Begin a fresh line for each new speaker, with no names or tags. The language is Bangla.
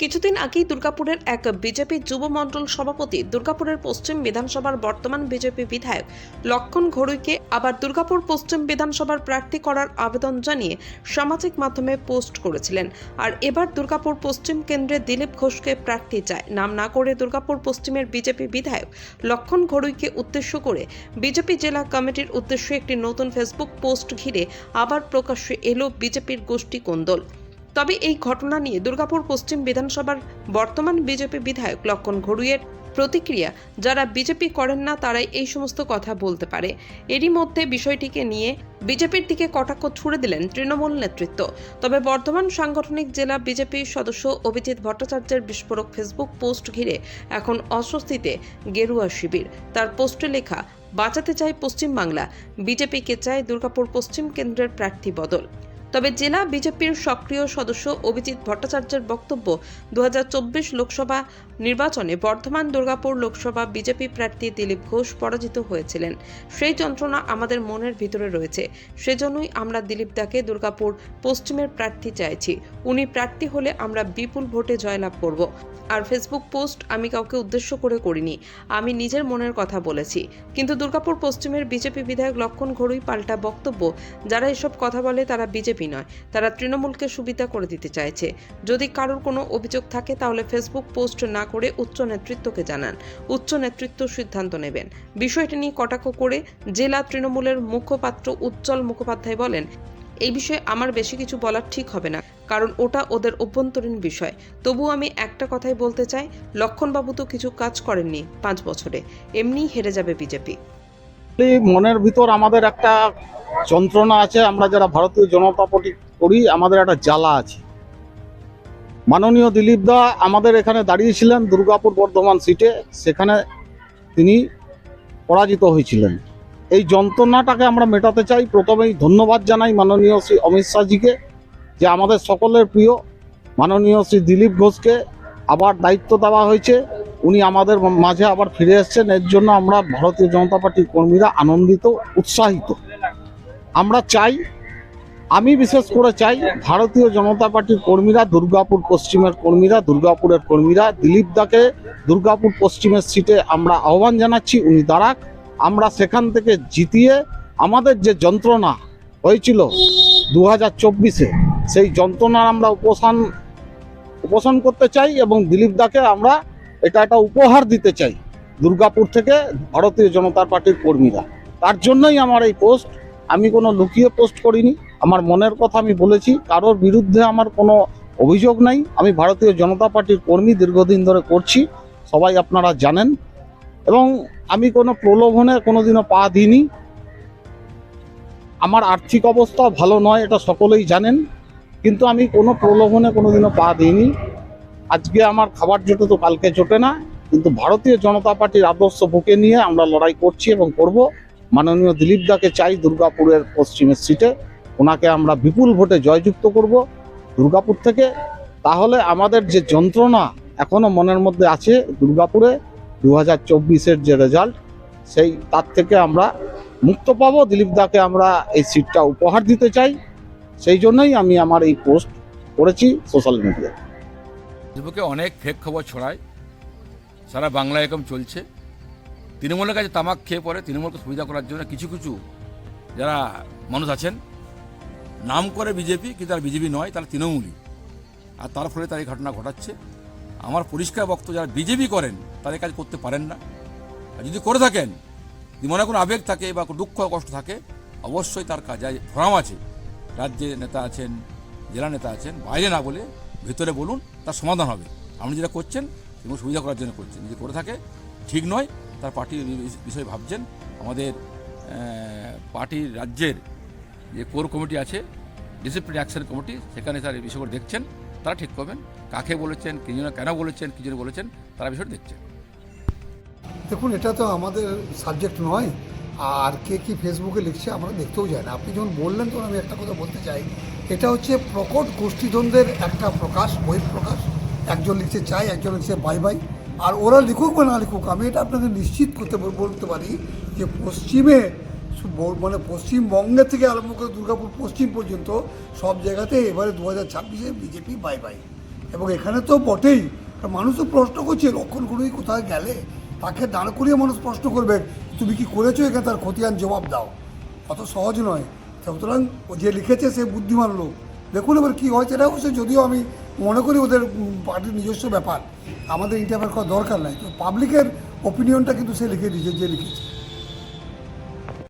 কিছুদিন আগেই দুর্গাপুরের এক বিজেপি যুব মণ্ডল সভাপতি দুর্গাপুরের পশ্চিম বিধানসভার বর্তমান বিজেপি বিধায়ক লক্ষণ ঘড়ুইকে আবার দুর্গাপুর পশ্চিম বিধানসভার প্রার্থী করার আবেদন জানিয়ে সামাজিক মাধ্যমে পোস্ট করেছিলেন। আর এবার দুর্গাপুর পশ্চিম কেন্দ্রে দিলীপ ঘোষকে প্রার্থী চায়। নাম না করে দুর্গাপুর পশ্চিমের বিজেপি বিধায়ক লক্ষণ ঘড়ুইকে উদ্দেশ্য করে বিজেপি জেলা কমিটির উদ্দেশ্যে একটি নতুন ফেসবুক পোস্ট ঘিরে আবার প্রকাশ্যে এলো বিজেপির গোষ্ঠী কোন্দল। তবে এই ঘটনা নিয়ে দুর্গাপুর পশ্চিম বিধানসভার বর্তমান বিজেপি বিধায়ক লক্ষণ ঘড়ুইয়ের প্রতিক্রিয়া যারা বিজেপি করেন না, তারাই এই সমস্ত কথা বলতে পারে। এরই মধ্যে বিষয়টিকে নিয়ে বিজেপির দিকে কটাক্ষ ছুড়ে দিলেন তৃণমূল নেতৃত্ব। তবে বর্ধমান সাংগঠনিক জেলা বিজেপির সদস্য অভিজিৎ ভট্টাচার্যের বিস্ফোরক ফেসবুক পোস্ট ঘিরে এখন অস্বস্তিতে গেরুয়া শিবির। তার পোস্টে লেখা, বাঁচাতে চায় পশ্চিমবাংলা। বিজেপিকে চায় দুর্গাপুর পশ্চিম কেন্দ্রের প্রার্থী বদল। তবে জেলা বিজেপির সক্রিয় সদস্য অভিজিৎ ভট্টাচার্যের বক্তব্য দুহাজার চব্বিশ লোকসভা নির্বাচনে বর্ধমান দুর্গাপুর লোকসভা বিজেপি প্রার্থী দিলীপ ঘোষ পরাজিত হয়েছিলেন। সেই যন্ত্রণা আমাদের মনের ভিতরে রয়েছে। সেজন্যই আমরা দিলীপ দাকে দুর্গাপুর পশ্চিমের প্রার্থী চাইছি। উনি প্রার্থী হলে আমরা বিপুল ভোটে জয়লাভ করব। আর ফেসবুক পোস্ট আমি কাউকে উদ্দেশ্য করে করিনি। আমি নিজের মনের কথা বলেছি। কিন্তু দুর্গাপুর পশ্চিমের বিজেপি বিধায়ক লক্ষণ ঘড়ুই পাল্টা বক্তব্য। যারা এসব কথা বলে তারা বিজেপি নয়, তারা তৃণমূলকে সুবিধা করে দিতে চাইছে। যদি কারোর কোনো অভিযোগ থাকে, তাহলে ফেসবুক পোস্ট না করে উচ্চ নেতৃত্বকে জানান। উচ্চ নেতৃত্ব সিদ্ধান্ত নেবেন। বিষয়টি নিয়ে কটাক্ষ করে জেলা তৃণমূলের মুখপাত্র উজ্জ্বল মুখোপাধ্যায় বলেন, এই বিষয়ে আমার বেশি কিছু বলার ঠিক হবে না, কারণ ওটা ওদের অভ্যন্তরীণ বিষয়। তবু আমি একটা কথাই বলতে চাই, লক্ষণবাবু তো কিছু কাজ করেননি পাঁচ বছরে। এমনিই হেরে যাবে বিজেপি।
এই মনের ভিতর আমাদের একটা যন্ত্রণা আছে, আমরা যারা ভারতীয় জনতা পার্টি করি, আমাদের একটা জ্বালা আছে। মাননীয় দিলীপ দা আমাদের এখানে দাঁড়িয়েছিলেন দুর্গাপুর বর্ধমান সিটে, সেখানে তিনি পরাজিত হয়েছিলেন। এই যন্ত্রণাটাকে আমরা মেটাতে চাই। প্রথমেই ধন্যবাদ জানাই মাননীয় শ্রী অমিত শাহজিকে যে আমাদের সকলের প্রিয়। মাননীয় শ্রী দিলীপ ঘোষকে আবার দায়িত্ব দেওয়া হয়েছে। উনি আমাদের মাঝে আবার ফিরে এসেছেন। এর জন্য আমরা ভারতীয় জনতা পার্টির কর্মীরা আনন্দিত, উৎসাহিত। আমরা চাই, আমি বিশেষ করে চাই ভারতীয় জনতা পার্টির কর্মীরা, দুর্গাপুর পশ্চিমের কর্মীরা, দুর্গাপুরের কর্মীরা, দিলীপ দাকে দুর্গাপুর পশ্চিমের সিটে আমরা আহ্বান জানাচ্ছি, উনি দাঁড়াক। আমরা সেখান থেকে জিতিয়ে আমাদের যে যন্ত্রণা হয়েছিল দু হাজার চব্বিশে, সেই যন্ত্রণার আমরা উপশান উপশম করতে চাই এবং দিলীপ দাকে আমরা এটা একটা উপহার দিতে চাই দুর্গাপুর থেকে ভারতীয় জনতা পার্টির কর্মীরা। তার জন্যই আমার এই পোস্ট। আমি কোনো লুকিয়ে পোস্ট করিনি। আমার মনের কথা আমি বলেছি। কারোর বিরুদ্ধে আমার কোনো অভিযোগ নাই। আমি ভারতীয় জনতা পার্টির কর্মী দীর্ঘদিন ধরে করছি। সবাই আপনারা জানেন। এবং আমি কোনো প্রলোভনে কোনোদিনও পা দিইনি। আমার আর্থিক অবস্থা ভালো নয়, এটা সকলেই জানেন। কিন্তু আমি কোনো প্রলোভনে কোনোদিনও পা দিইনি। আজকে আমার খাবার জোটে তো কালকে জোটে না, কিন্তু ভারতীয় জনতা পার্টির আদর্শ বুকে নিয়ে আমরা লড়াই করছি এবং করব। মাননীয় দিলীপ দাকে চাই দুর্গাপুরের পশ্চিমের সিটে। ওনাকে আমরা বিপুল ভোটে জয়যুক্ত করব দুর্গাপুর থেকে। তাহলে আমাদের যে যন্ত্রণা এখনও মনের মধ্যে আছে দুর্গাপুরে দু হাজার চব্বিশের যে রেজাল্ট, সেই তার থেকে আমরা মুক্ত পাবো। দিলীপ দাকে আমরা এই সিটটা উপহার দিতে চাই। সেই জন্যই আমি আমার এই পোস্ট করেছি সোশ্যাল মিডিয়ায়।
ফেসবুকে অনেক ফেক খবর ছড়ায়। সারা বাংলা এরকম চলছে। তৃণমূলের কাছে তামাক খেয়ে পড়ে, তৃণমূলকে সুবিধা করার জন্য কিছু কিছু যারা মানুষ আছেন, নাম করে বিজেপি, কিন্তু তারা বিজেপি নয়, তারা তৃণমূলই। আর তার ফলে তার এই ঘটনা ঘটাচ্ছে। আমার পরিষ্কার বক্তব্য, যারা বিজেপি করেন, তাদের কাজ করতে পারেন না। আর যদি করে থাকেন, যদি মনে কোনো আবেগ থাকে বা দুঃখ, কষ্ট থাকে, অবশ্যই তার কাজে ফোরাম আছে। রাজ্যে নেতা আছেন, জেলা নেতা আছেন, বাইরে না বলে ভেতরে বলুন, তার সমাধান হবে। আপনি যেটা করছেন এবং সুবিধা করার জন্য করছেন। যদি করে থাকে, ঠিক নয়, তার পার্টির বিষয়ে ভাবছেন, আমাদের পার্টির রাজ্যের যে কোর কমিটি আছে, ডিসিপ্লিন অ্যাকশন কমিটি, সেখানে তার এই বিষয়গুলো দেখছেন, তারা ঠিক করবেন। কাকে বলেছেন, কি জন্য, কেন বলেছেন, কি জন্য বলেছেন, তারা বিষয়টা দেখছেন।
দেখুন, এটা তো আমাদের সাবজেক্ট নয়, আর কে কি ফেসবুকে লিখছে আমরা দেখতেও যাই না। আপনি যখন বললেন, তখন আমি একটা কথা বলতে চাই। এটা হচ্ছে প্রকট গোষ্ঠীদ্বন্দ্বের একটা প্রকাশ বহিঃপ্রকাশ একজন লিখছে চাই একজন লিখছে বাই বাই। আর ওরা লিখুক বা না লিখুক, আমি এটা আপনাকে নিশ্চিত করতে বলতে পারি যে পশ্চিমে মানে পশ্চিমবঙ্গের থেকে আরম্ভ করে দুর্গাপুর পশ্চিম পর্যন্ত সব জায়গাতে এবারে দু হাজার ছাব্বিশে বিজেপি, বাই বাই। এবং এখানে তো বটেই। মানুষ তো প্রশ্ন করছে, লক্ষণ ঘড়ুই কোথায় গেলে? তাকে দাঁড় করিয়ে মানুষ প্রশ্ন করবে, তুমি কি করেছ এখানে? তার খতিয়ান জবাব দাও। অত সহজ নয়। সুতরাং ও যে লিখেছে সে বুদ্ধিমান লোক। দেখুন এবার কী হয় সেটা অবশ্যই যদিও আমি মনে করি ওদের পার্টির নিজস্ব ব্যাপার। আমাদের ইন্টারফেয়ার করার দরকার নাই। তো পাবলিকের ওপিনিয়নটা কিন্তু সে লিখে দিয়েছে, যে লিখেছে।